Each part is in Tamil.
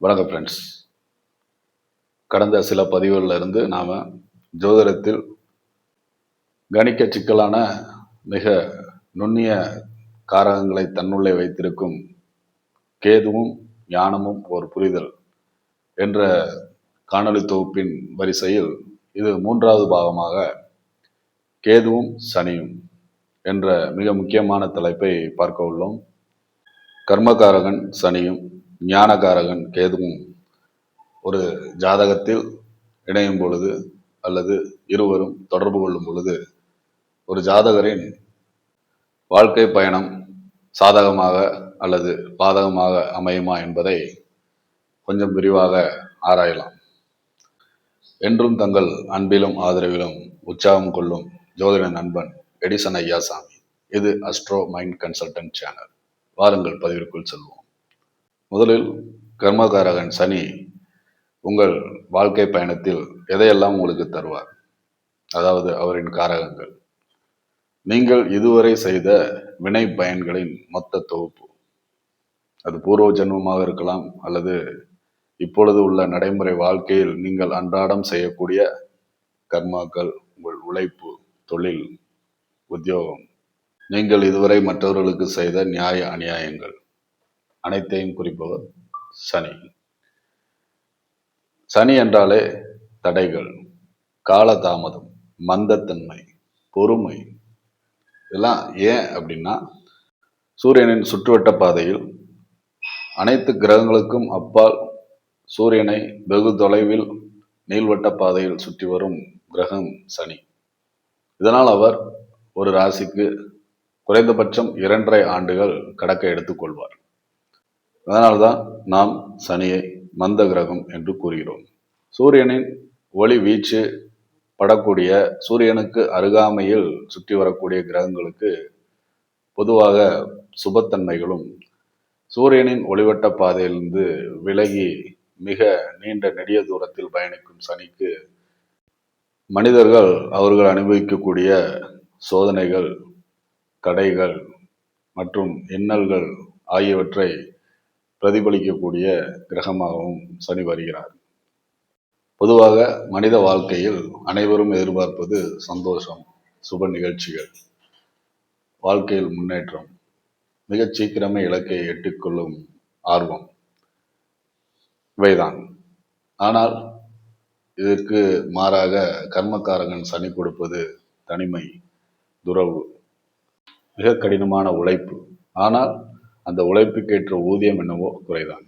வணக்கம் ஃப்ரெண்ட்ஸ் கடந்த சில பதிவுகளில் இருந்து நாம் ஜோதிடத்தில் கணிக்க சிக்கலான மிக நுண்ணிய காரகங்களை தன்னுள்ளே வைத்திருக்கும் கேதுவும் ஞானமும் ஒரு புரிதல் என்ற காணொளி தொகுப்பின் வரிசையில் இது மூன்றாவது பாகமாக கேதுவும் சனியும் என்ற மிக முக்கியமான தலைப்பை பார்க்க உள்ளோம். கர்மகாரகன் சனியும் ஞானகாரகன் கேதுவும் ஒரு ஜாதகத்தில் இணையும் பொழுது அல்லது இருவரும் தொடர்பு கொள்ளும் பொழுது ஒரு ஜாதகரின் வாழ்க்கை பயணம் சாதகமாக அல்லது பாதகமாக அமையுமா என்பதை கொஞ்சம் விரிவாக ஆராயலாம். என்றும் தங்கள் அன்பிலும் ஆதரவிலும் உற்சாகம் கொள்ளும் ஜோதிட நண்பன் எடிசன் ஐயாசாமி. இது அஸ்ட்ரோ மைண்ட் கன்சல்டன்ட் சேனல் வாருங்கள் பதிவிற்குள் செல்வோம். முதலில் கர்மகாரகன் சனி உங்கள் வாழ்க்கை பயணத்தில் எதையெல்லாம் உங்களுக்கு தருவார்? அதாவது அவரின் காரகங்கள். நீங்கள் இதுவரை செய்த வினை பயன்களின் மொத்த தொகுப்பு. அது பூர்வ ஜென்மமாக இருக்கலாம் அல்லது இப்பொழுது உள்ள நடைமுறை வாழ்க்கையில் நீங்கள் அன்றாடம் செய்யக்கூடிய கர்மாக்கள் உங்கள் உழைப்பு தொழில் உத்தியோகம். நீங்கள் இதுவரை மற்றவர்களுக்கு செய்த நியாய அநியாயங்கள். அனைத்தையும் குறிப்பவர் சனி. சனி என்றாலே தடைகள் காலதாமதம் மந்தத்தன்மை பொறுமை. இதெல்லாம் ஏன் அப்படின்னா சூரியனின் சுற்றுவட்ட பாதையில் அனைத்து கிரகங்களுக்கும் அப்பால் சூரியனை வெகு தொலைவில் நீள்வட்ட பாதையில் சுற்றி வரும் கிரகம் சனி. இதனால் அவர் ஒரு ராசிக்கு குறைந்தபட்சம் இரண்டரை ஆண்டுகள் கடக்க எடுத்துக்கொள்வார் அதனால்தான் நாம் சனியை மந்த கிரகம் என்று கூறுகிறோம். சூரியனின் ஒளி வீச்சு படக்கூடிய சூரியனுக்கு அருகாமையில் சுற்றி வரக்கூடிய கிரகங்களுக்கு பொதுவாக சுபத்தன்மைகளும் சூரியனின் ஒளிவட்ட பாதையிலிருந்து விலகி மிக நீண்ட நெடிய தூரத்தில் பயணிக்கும் சனிக்கு மனிதர்கள் அவர்கள் அனுபவிக்கக்கூடிய சோதனைகள் தடைகள் மற்றும் இன்னல்கள் ஆகியவற்றை பிரதிபலிக்கக்கூடிய கிரகமாகவும் சனி வருகிறார். பொதுவாக மனித வாழ்க்கையில் அனைவரும் எதிர்பார்ப்பது சந்தோஷம் சுப நிகழ்ச்சிகள் வாழ்க்கையில் முன்னேற்றம் மிகச் சீக்கிரமே இலக்கை எட்டிக்கொள்ளும் ஆர்வம். இவைதான். ஆனால் இதற்கு மாறாக கர்மக்காரகன் சனி கொடுப்பது தனிமை துறவு மிக கடினமான உழைப்பு. ஆனால் அந்த உழைப்புக்கேற்ற ஊதியம் என்னவோ குறைதான்.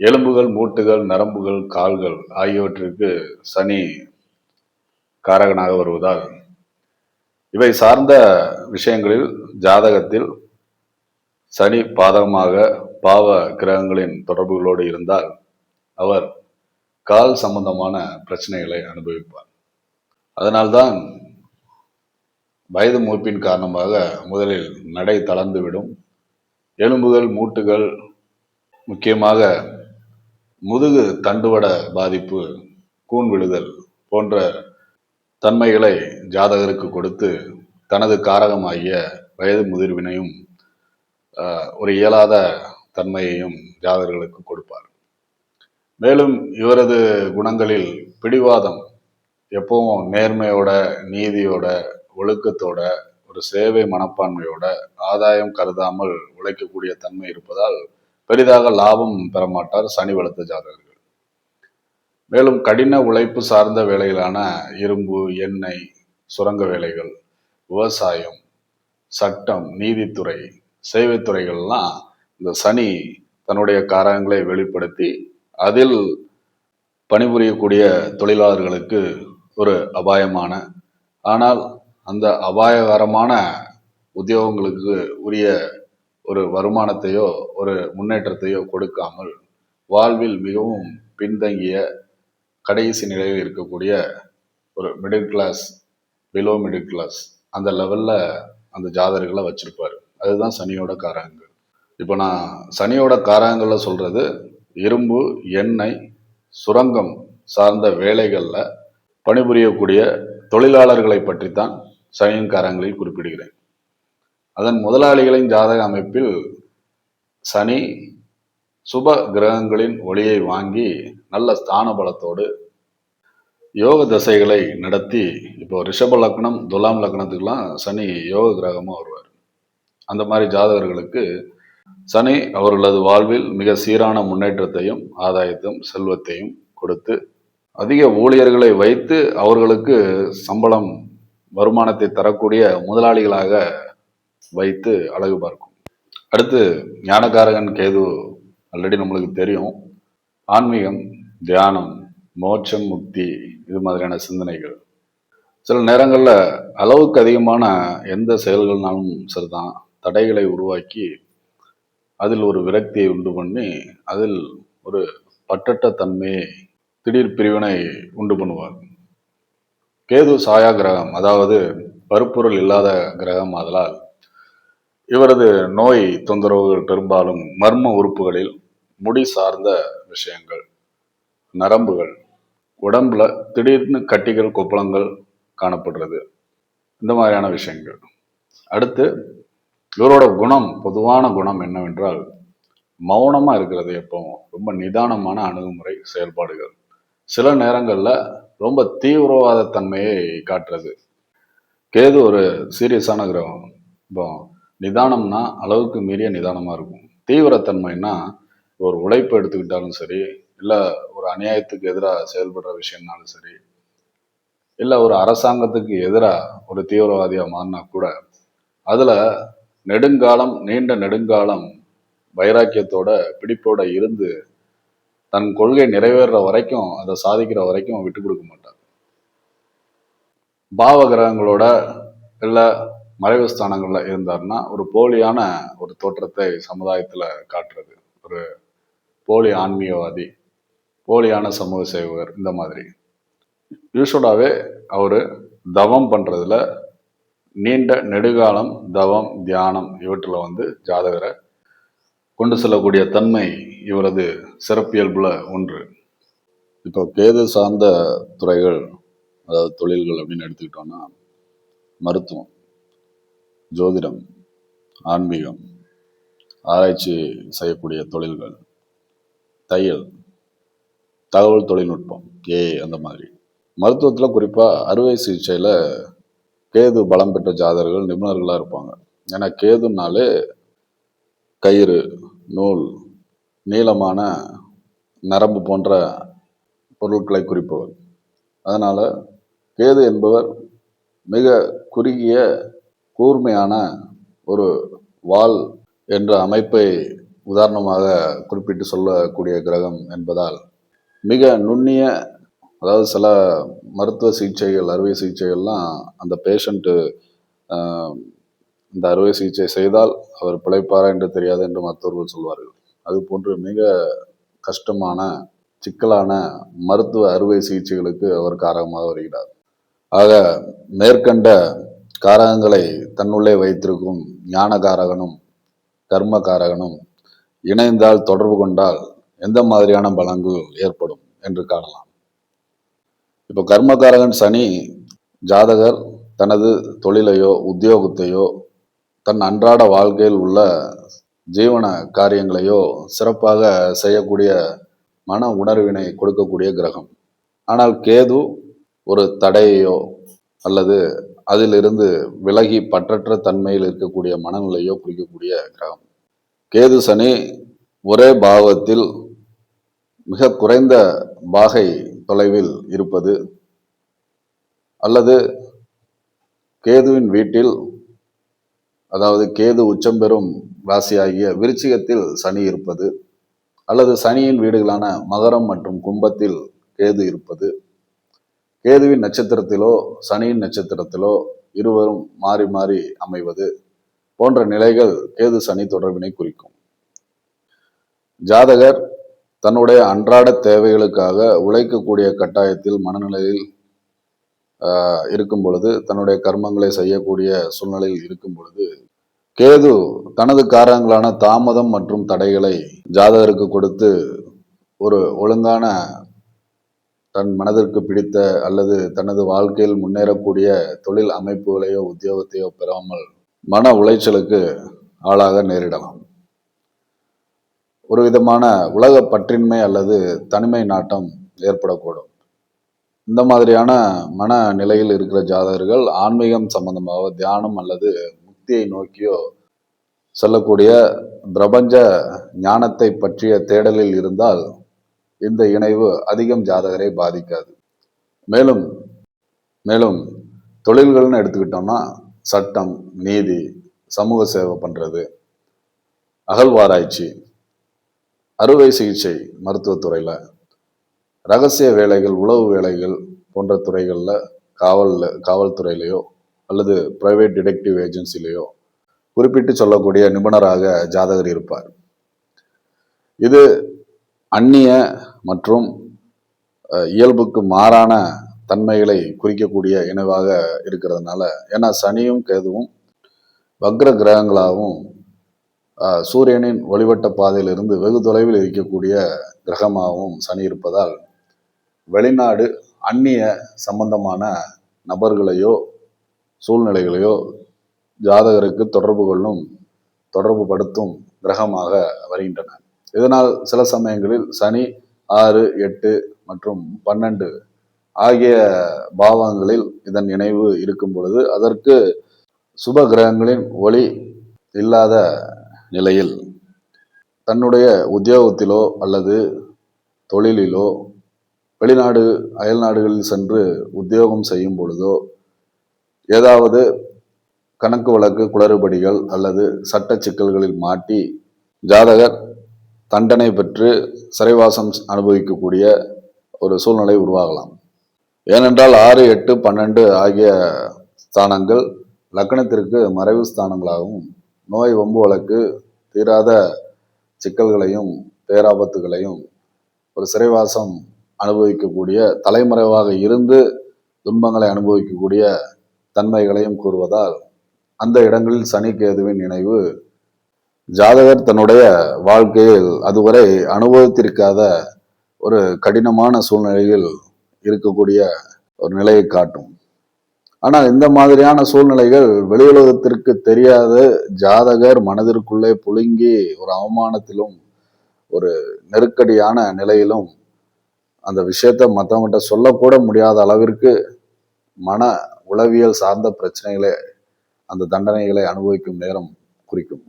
எலும்புகள் மூட்டுகள் நரம்புகள் கால்கள் ஆகியவற்றிற்கு சனி காரகனாக வருவதால் இவை சார்ந்த விஷயங்களில் ஜாதகத்தில் சனி பாதகமாக பாவ கிரகங்களின் தொடர்புகளோடு இருந்தால் அவர் கால் சம்பந்தமான பிரச்சனைகளை அனுபவிப்பார். அதனால்தான் வயது மூப்பின் காரணமாக முதலில் நடை தளர்ந்துவிடும். எலும்புகள் மூட்டுகள் முக்கியமாக முதுகு தண்டுவட பாதிப்பு கூன் விழுதல் போன்ற தன்மைகளை ஜாதகருக்கு கொடுத்து தனது காரகமாகிய வயது முதிர்வினையும் ஒரு இயலாத தன்மையையும் ஜாதகர்களுக்கு கொடுப்பார். மேலும் இவரது குணங்களில் பிடிவாதம் எப்பவும் நேர்மையோட நீதியோட ஒழுக்கத்தோட ஒரு சேவை மனப்பான்மையோட ஆதாயம் கருதாமல் உழைக்கக்கூடிய தன்மை இருப்பதால் பெரிதாக லாபம் பெறமாட்டார் சனி வளர்த்த ஜாதகர்கள். மேலும் கடின உழைப்பு சார்ந்த வேலைகளான இரும்பு எண்ணெய் சுரங்க வேலைகள் விவசாயம் சட்டம் நீதித்துறை சேவைத்துறைகள்லாம் இந்த சனி தன்னுடைய காரகங்களை வெளிப்படுத்தி அதில் பணிபுரியக்கூடிய தொழிலாளர்களுக்கு ஒரு அபாயமான ஆனால் அந்த அபாயகரமான உத்தியோகங்களுக்கு உரிய ஒரு வருமானத்தையோ ஒரு முன்னேற்றத்தையோ கொடுக்காமல் வாழ்வில் மிகவும் பின்தங்கிய கடைசி நிலையில் இருக்கக்கூடிய ஒரு middle class below middle class அந்த லெவலில் அந்த ஜாதகர்களை வச்சுருப்பார். அதுதான் சனியோட காரகங்கள். இப்போ நான் சனியோட காரகங்களில் சொல்கிறது இரும்பு எண்ணெய் சுரங்கம் சார்ந்த வேலைகளில் பணிபுரியக்கூடிய தொழிலாளர்களை பற்றி தான் சனியங்காரங்களில் குறிப்பிடுகிறேன். அதன் முதலாளிகளின் ஜாதக அமைப்பில் சனி சுப கிரகங்களின் ஒளியை வாங்கி நல்ல ஸ்தான பலத்தோடு யோக தசைகளை நடத்தி இப்போ ரிஷப லக்னம் துலாம் லக்னத்துக்கெல்லாம் சனி யோக கிரகமாக வருவார். அந்த மாதிரி ஜாதகர்களுக்கு சனி அவர்களது வாழ்வில் மிக சீரான முன்னேற்றத்தையும் ஆதாயத்தையும் செல்வத்தையும் கொடுத்து அதிக ஊழியர்களை வைத்து அவர்களுக்கு சம்பளம் வருமானத்தை தரக்கூடிய முதலாளிகளாக வைத்து அழகு பார்க்கும். அடுத்து ஞானகாரகன் கேது ஆல்ரெடி நம்மளுக்கு தெரியும். ஆன்மீகம் தியானம் மோட்சம் முக்தி இது மாதிரியான சிந்தனைகள். சில நேரங்களில் அளவுக்கு அதிகமான எந்த செயல்கள்னாலும் சரிதான். தடைகளை உருவாக்கி அதில் ஒரு விரக்தியை உண்டு பண்ணி அதில் ஒரு பட்டற்ற தன்மையை திடீர் பிரிவினை உண்டு பண்ணுவார். கேது சாயா கிரகம் அதாவது பருப்பொருள் இல்லாத கிரகம் ஆதலால் இவரது நோய் தொந்தரவுகள் பெரும்பாலும் மர்ம உறுப்புகளில் முடி சார்ந்த விஷயங்கள் நரம்புகள் உடம்புல திடீர்னு கட்டிகள் கொப்பளங்கள் காணப்படுறது. இந்த மாதிரியான விஷயங்கள். அடுத்து இவரோட குணம் பொதுவான குணம் என்னவென்றால் மௌனமாக இருக்கிறது எப்பவும். ரொம்ப நிதானமான அணுகுமுறை செயல்பாடுகள். சில நேரங்களில் ரொம்ப தீவிரவாத தன்மையை காட்டுறது. கேது ஒரு சீரியஸான கிரகம். இப்போ நிதானம்னா அளவுக்கு மீறிய நிதானமாக இருக்கும். தீவிரத்தன்மைன்னா ஒரு உழைப்பு எடுத்துக்கிட்டாலும் சரி இல்லை ஒரு அநியாயத்துக்கு எதிராக செயல்படுற விஷயம்னாலும் சரி இல்லை ஒரு அரசாங்கத்துக்கு எதிராக ஒரு தீவிரவாதியாக மாறினா கூட அதில் நெடுங்காலம் நீண்ட நெடுங்காலம் வைராக்கியத்தோட பிடிப்போட இருந்து தன் கொள்கை நிறைவேறுற வரைக்கும் அதை சாதிக்கிற வரைக்கும் விட்டு கொடுக்க மாட்டார் பாவ கிரகங்களோட இல்லை மறைவு ஸ்தானங்களில் இருந்தாருன்னா ஒரு போலியான ஒரு தோற்றத்தை சமுதாயத்தில் காட்டுறது. ஒரு போலி ஆன்மீகவாதி போலியான சமூக சேவகர் இந்த மாதிரி. யூஸ்வலாகவே அவர் தவம் பண்ணுறதுல நீண்ட நெடுகாலம் தவம் தியானம் இவற்றில் வந்து ஜாதகரை கொண்டு செல்லக்கூடிய தன்மை இவரது சிறப்பியல்புல ஒன்று. இப்போ கேது சார்ந்த துறைகள் அதாவது தொழில்கள் அப்படின்னு எடுத்துக்கிட்டோம்னா மருத்துவம் ஜோதிடம் ஆன்மீகம் ஆராய்ச்சி செய்யக்கூடிய தொழில்கள் தையல் தகவல் தொழில்நுட்பம் ஏ அந்த மாதிரி. மருத்துவத்தில் குறிப்பாக அறுவை சிகிச்சையில் கேது பலம் பெற்ற ஜாதகர்கள் நிபுணர்களாக இருப்பாங்க. ஏன்னா கேதுனாலே கயிறு நூல் நீளமான நரம்பு போன்ற பொருட்களை குறிப்பவர். அதனால் கேது என்பவர் மிக குறுகிய கூர்மையான ஒரு வால் என்ற அமைப்பை உதாரணமாக குறிப்பிட்டு சொல்லக்கூடிய கிரகம் என்பதால் மிக நுண்ணிய அதாவது சில மருத்துவ சிகிச்சைகள் அறுவை சிகிச்சைகள்லாம் அந்த பேஷண்ட்டு இந்த அறுவை சிகிச்சை செய்தால் அவர் பிழைப்பாரா என்று தெரியாது என்று மருத்துவர்கள் சொல்வார்கள். அது போன்று மிக கஷ்டமான சிக்கலான மருத்துவ அறுவை சிகிச்சைகளுக்கு அவர் காரகமாக வருகிறார். ஆக மேற்கண்ட காரகங்களை தன்னுள்ளே வைத்திருக்கும் ஞான காரகனும் கர்ம காரகனும் இணைந்தால் தொடர்பு கொண்டால் எந்த மாதிரியான பலங்கள் ஏற்படும் என்று காணலாம். இப்போ கர்மகாரகன் சனி ஜாதகர் தனது தொழிலையோ உத்தியோகத்தையோ தன் அன்றாட வாழ்க்கையில் உள்ள ஜீவன காரியங்களையோ சிறப்பாக செய்யக்கூடிய மன உணர்வினை கொடுக்கக்கூடிய கிரகம். ஆனால் கேது ஒரு தடையையோ அல்லது அதிலிருந்து விலகி பற்றற்ற தன்மையில் இருக்கக்கூடிய மனநிலையோ குறிக்கக்கூடிய கிரகம். கேது சனி ஒரே பாவத்தில் மிக குறைந்த பாகை தொலைவில் இருப்பது அல்லது கேதுவின் வீட்டில் அதாவது கேது உச்சம் பெறும் ராசியாகிய விருச்சிகத்தில் சனி இருப்பது அல்லது சனியின் வீடுகளான மகரம் மற்றும் கும்பத்தில் கேது இருப்பது. கேதுவின் நட்சத்திரத்திலோ சனியின் நட்சத்திரத்திலோ இருவரும் மாறி மாறி அமைவது போன்ற நிலைகள் கேது சனி தொடர்பினை குறிக்கும். ஜாதகர் தன்னுடைய அன்றாட தேவைகளுக்காக உழைக்கக்கூடிய கட்டாயத்தில் மனநிலையில் இருக்கும் பொழுது தன்னுடைய கர்மங்களை செய்யக்கூடிய சூழ்நிலையில் இருக்கும் பொழுது கேது தனது காரணங்களான தாமதம் மற்றும் தடைகளை ஜாதகருக்கு கொடுத்து ஒரு ஒழுங்கான தன் மனதிற்கு பிடித்த அல்லது தனது வாழ்க்கையில் முன்னேறக்கூடிய தொழில் அமைப்புகளையோ உத்தியோகத்தையோ பெறாமல் மன உளைச்சலுக்கு ஆளாக நேரிடலாம். ஒரு விதமான உலக பற்றின்மை அல்லது தனிமை நாட்டம் ஏற்படக்கூடும். இந்த மாதிரியான மன நிலையில் இருக்கிற ஜாதகர்கள் ஆன்மீகம் சம்பந்தமாக தியானம் அல்லது முக்தியை நோக்கியோ செல்லக்கூடிய பிரபஞ்ச ஞானத்தை பற்றிய தேடலில் இருந்தால் இந்த இணைவு அதிகம் ஜாதகரை பாதிக்காது. மேலும் மேலும் தொழில்கள்னு எடுத்துக்கிட்டோம்னா சட்டம் நீதி சமூக சேவை பண்ணுறது அகழ்வாராய்ச்சி அறுவை சிகிச்சை மருத்துவத்துறையில் ரகசிய வேலைகள் உளவு வேலைகள் போன்ற துறைகளில் காவலில் காவல்துறையிலையோ அல்லது பிரைவேட் டிடெக்டிவ் ஏஜென்சிலேயோ குறிப்பிட்டு சொல்லக்கூடிய நிபுணராக ஜாதகர் இருப்பார். இது அந்நிய மற்றும் இயல்புக்கு மாறான தன்மைகளை குறிக்கக்கூடிய இணைவாக இருக்கிறதுனால ஏன்னா சனியும் கேதுவும் வக்ர கிரகங்களாகவும் சூரியனின் ஒளிவட்ட பாதையிலிருந்து வெகு தொலைவில் இருக்கக்கூடிய கிரகமாகவும் சனி இருப்பதால் வெளிநாடு அந்நிய சம்பந்தமான நபர்களையோ சூழ்நிலைகளையோ ஜாதகருக்கு தொடர்பு கொள்ளும் தொடர்பு படுத்தும் கிரகமாக வருகின்றன. இதனால் சில சமயங்களில் சனி ஆறு எட்டு மற்றும் பன்னெண்டு ஆகிய பாவங்களில் இதன் இணைவு இருக்கும் பொழுது அதற்கு சுப கிரகங்களின் ஒளி இல்லாத நிலையில் தன்னுடைய உத்தியோகத்திலோ அல்லது தொழிலிலோ வெளிநாடு அயல்நாடுகளில் சென்று உத்தியோகம் செய்யும் பொழுதோ ஏதாவது கணக்கு வழக்கு குளறுபடிகள் அல்லது சட்ட சிக்கல்களில் மாட்டி ஜாதகர் தண்டனை பெற்று சிறைவாசம் அனுபவிக்கக்கூடிய ஒரு சூழ்நிலை உருவாகலாம். ஏனென்றால் ஆறு எட்டு பன்னெண்டு ஆகிய ஸ்தானங்கள் லக்னத்திற்கு மறைவு ஸ்தானங்களாகவும் நோய் வம்பு வழக்கு தீராத சிக்கல்களையும் பேராபத்துகளையும் ஒரு சிறைவாசம் அனுபவிக்கக்கூடிய தலைமறைவாக இருந்து துன்பங்களை அனுபவிக்கக்கூடிய தன்மைகளையும் கூறுவதால் அந்த இடங்களில் சனி கேதுவின் நினைவு ஜாதகர் தன்னுடைய வாழ்க்கையில் அதுவரை அனுபவித்திருக்காத ஒரு கடினமான சூழ்நிலையில் இருக்கக்கூடிய ஒரு நிலையை காட்டும். ஆனால் இந்த மாதிரியான சூழ்நிலைகள் வெளி உலகத்திற்கு தெரியாத ஜாதகர் மனதிற்குள்ளே புழுங்கி ஒரு அவமானத்திலும் ஒரு நெருக்கடியான நிலையிலும் அந்த விஷயத்த மற்றவங்ககிட்ட சொல்லக்கூட முடியாத அளவிற்கு மன உளவியல் சார்ந்த பிரச்சனைகளை அந்த தண்டனைகளை அனுபவிக்கும் நேரம் குறிக்கும்.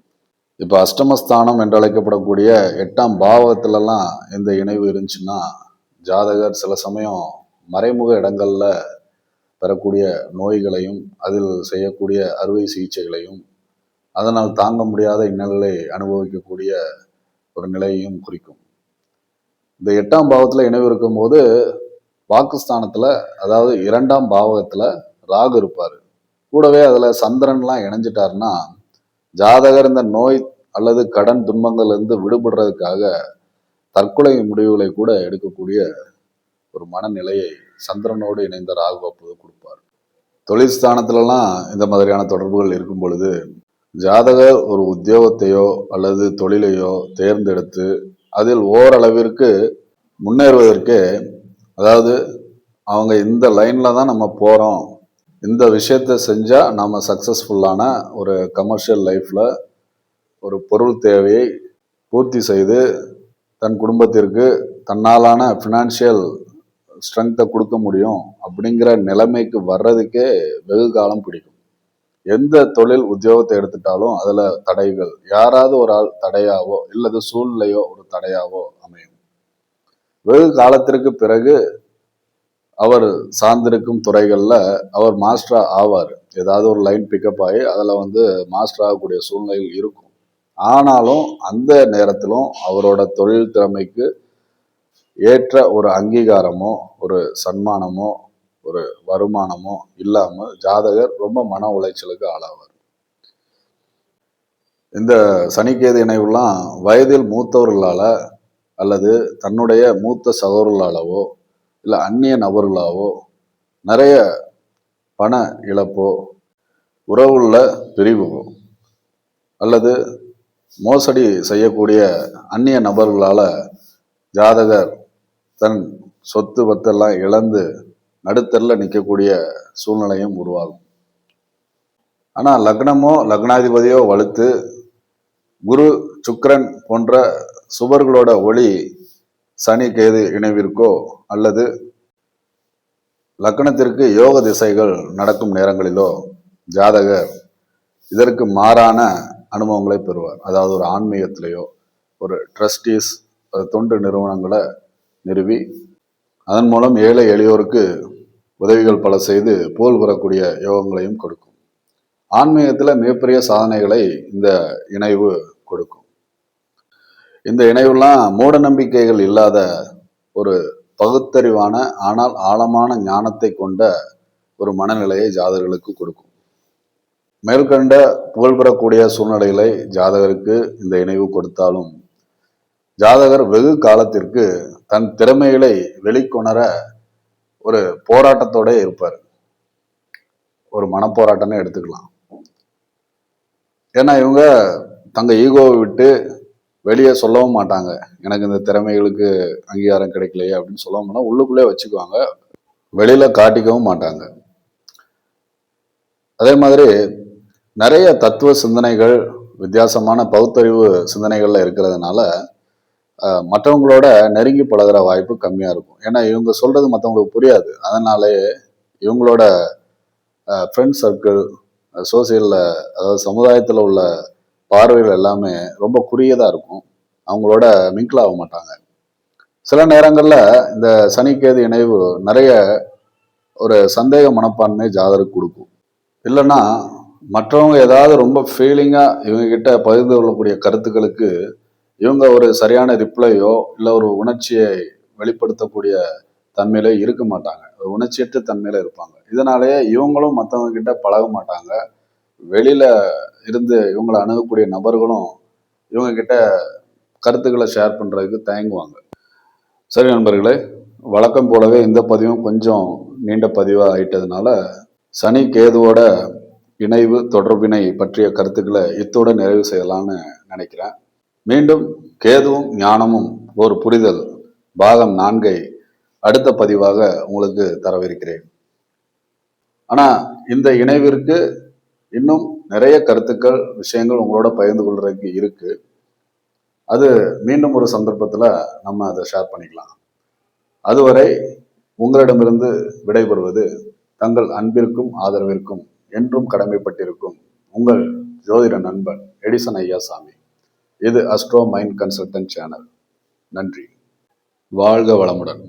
இப்போ அஷ்டமஸ்தானம் என்று அழைக்கப்படக்கூடிய எட்டாம் பாவத்திலலாம் இந்த இணைவு இருந்துச்சுன்னா ஜாதகர் சில சமயம் மறைமுக இடங்களில் பெறக்கூடிய நோய்களையும் அதில் செய்யக்கூடிய அறுவை சிகிச்சைகளையும் அதனால் தாங்க முடியாத இன்னல்களை அனுபவிக்கக்கூடிய ஒரு நிலையையும் குறிக்கும். இந்த எட்டாம் பாவத்தில் இணைவு இருக்கும்போது பாகிஸ்தானத்தில் அதாவது இரண்டாம் பாவத்தில் ராகு இருப்பார். கூடவே அதில் சந்திரன்லாம் இணைஞ்சிட்டாருன்னா ஜாதகர் இந்த நோய் அல்லது கடன் துன்பங்கள்லேருந்து விடுபடுறதுக்காக தற்கொலை முடிவுகளை கூட எடுக்கக்கூடிய ஒரு மனநிலையை சந்திரனோடு இணைந்த ராகு அப்போது கொடுப்பார். தொழில் ஸ்தானத்துலலாம் இந்த மாதிரியான தொடர்புகள் இருக்கும் பொழுது ஜாதகர் ஒரு உத்தியோகத்தையோ அல்லது தொழிலையோ தேர்ந்தெடுத்து அதில் ஓரளவிற்கு முன்னேறுவதற்கு அதாவது அவங்க இந்த லைனில் தான் நம்ம போகிறோம் இந்த விஷயத்த செஞ்சால் நாம் சக்ஸஸ்ஃபுல்லான ஒரு கமர்ஷியல் லைஃப்பில் ஒரு பொருள் தேவையை பூர்த்தி செய்து தன் குடும்பத்திற்கு தன்னாலான ஃபினான்ஷியல் ஸ்ட்ரென்த்தை கொடுக்க முடியும் அப்படிங்கிற நிலைமைக்கு வர்றதுக்கே வெகு காலம் பிடிக்கும். எந்த தொழில் உத்தியோகத்தை எடுத்துட்டாலும் அதில் தடைகள் யாராவது ஒரு ஆள் தடையாவோ இல்லது சூழ்நிலையோ ஒரு தடையாவோ அமையும். வெகு காலத்திற்கு பிறகு அவர் சார்ந்திருக்கும் துறைகளில் அவர் மாஸ்டராக ஆவார். ஏதாவது ஒரு லைன் பிக்கப் ஆகி அதில் வந்து மாஸ்டர் ஆகக்கூடிய சூழ்நிலைகள் இருக்கும். ஆனாலும் அந்த நேரத்திலும் அவரோட தொழில் திறமைக்கு ஏற்ற ஒரு அங்கீகாரமோ ஒரு சன்மானமோ ஒரு வருமானமோ இல்லாமல் ஜாதகர் ரொம்ப மன உளைச்சலுக்கு ஆளாவார். இந்த சனிக்கேது இணைவுலாம் வயதில் மூத்தவர்களால் அல்லது தன்னுடைய மூத்த சகோதரர்களாலவோ இல்லை அந்நிய நபர்களாவோ நிறைய பண இழப்போ உறவுள்ள பிரிவோ அல்லது மோசடி செய்யக்கூடிய அந்நிய நபர்களால் ஜாதகர் தன் சொத்து பத்தெல்லாம் இழந்து நடுத்தரில் நிற்கக்கூடிய சூழ்நிலையும் உருவாகும். ஆனால் லக்னமோ லக்னாதிபதியோ வலுத்து குரு சுக்கரன் போன்ற சுவர்களோட ஒளி சனி கேது இணைவிற்கோ அல்லது லக்னத்திற்கு யோக திசைகள் நடக்கும் நேரங்களிலோ ஜாதகர் இதற்கு மாறான அனுபவங்களை பெறுவார். அதாவது ஒரு ஆன்மீகத்திலேயோ ஒரு ட்ரஸ்டீஸ் தொண்டு நிறுவனங்களை நிறுவி அதன் மூலம் ஏழை எளியோருக்கு உதவிகள் பல செய்து புகழ் பெறக்கூடிய யோகங்களையும் கொடுக்கும். ஆன்மீகத்தில் மிகப்பெரிய சாதனைகளை இந்த இணைவு கொடுக்கும். இந்த இணைவுலாம் மூட நம்பிக்கைகள் இல்லாத ஒரு பகுத்தறிவான ஆனால் ஆழமான ஞானத்தை கொண்ட ஒரு மனநிலையை ஜாதகர்களுக்கு கொடுக்கும். மேற்கண்ட புகழ் பெறக்கூடிய சூழ்நிலைகளை ஜாதகருக்கு இந்த இணைவு கொடுத்தாலும் ஜாதகர் வெகு காலத்திற்கு தன் திறமைகளை வெளிக்கொணர ஒரு போராட்டத்தோட இருப்பார். ஒரு மனப்போராட்டம்னு எடுத்துக்கலாம். ஏன்னா இவங்க தங்க ஈகோவை விட்டு வெளியே சொல்லவும் மாட்டாங்க. எனக்கு இந்த திறமைகளுக்கு அங்கீகாரம் கிடைக்கலையே அப்படின்னு சொல்லவும் மாட்டா உள்ளுக்குள்ளே வச்சுக்குவாங்க. வெளியில் காட்டிக்கவும் மாட்டாங்க. அதே மாதிரி நிறைய தத்துவ சிந்தனைகள் வித்தியாசமான பகுத்தறிவு சிந்தனைகள்ல இருக்கிறதுனால மற்றவங்களோட நெருங்கி பழகுற வாய்ப்பு கம்மியாக இருக்கும். ஏன்னா இவங்க சொல்கிறது மற்றவங்களுக்கு புரியாது. அதனாலேயே இவங்களோட ஃப்ரெண்ட் சர்க்கிள் சோசியலில் அதாவது சமுதாயத்தில் உள்ள பார்வைகள் எல்லாமே ரொம்ப குறுகியதாக இருக்கும். அவங்களோட மிங்கிள் ஆக மாட்டாங்க. சில நேரங்களில் இந்த சனிக்கேது இணைவு நிறைய ஒரு சந்தேக மனப்பான்மை ஜாதருக்கு கொடுக்கும். இல்லைன்னா மற்றவங்க ஏதாவது ரொம்ப ஃபீலிங்காக இவங்ககிட்ட பகிர்ந்து கொள்ளக்கூடிய கருத்துக்களுக்கு இவங்க ஒரு சரியான ரிப்ளையோ இல்லை ஒரு உணர்ச்சியை வெளிப்படுத்தக்கூடிய தன்மையில இருக்க மாட்டாங்க. ஒரு உணர்ச்சியற்ற தன்மையில இருப்பாங்க. இதனாலேயே இவங்களும் மற்றவங்க கிட்ட பழக மாட்டாங்க. வெளியில இருந்து இவங்களை அணுகக்கூடிய நபர்களும் இவங்க கிட்ட கருத்துக்களை ஷேர் பண்றதுக்கு தயங்குவாங்க. சரி நண்பர்களே வழக்கம் போலவே இந்த பதிவும் கொஞ்சம் நீண்ட பதிவாக ஆயிட்டதுனால சனி கேதுவோட இணைவு தொடர்பினை பற்றிய கருத்துக்களை இத்தோட நிறைவு செய்யலாம்னு நினைக்கிறேன். மீண்டும் கேதுவும் ஞானமும் ஒரு புரிதல் பாகம் நான்கை அடுத்த பதிவாக உங்களுக்கு தரவிருக்கிறேன். ஆனா இந்த இணைவிற்கு இன்னும் நிறைய கருத்துக்கள் விஷயங்கள் உங்களோட பகிர்ந்து கொள்றதுக்கு இருக்கு. அது மீண்டும் ஒரு சந்தர்ப்பத்தில் நம்ம அதை ஷேர் பண்ணிக்கலாம். அதுவரை உங்களிடமிருந்து விடைபெறுவது தங்கள் அன்பிற்கும் ஆதரவிற்கும் என்றும் கடமைப்பட்டிருக்கும் உங்கள் ஜோதிட நண்பன் எடிசன் ஐயாசாமி. இது அஸ்ட்ரோ மைண்ட் கன்சல்டன்ட் சேனல் நன்றி. வாழ்க வளமுடன்.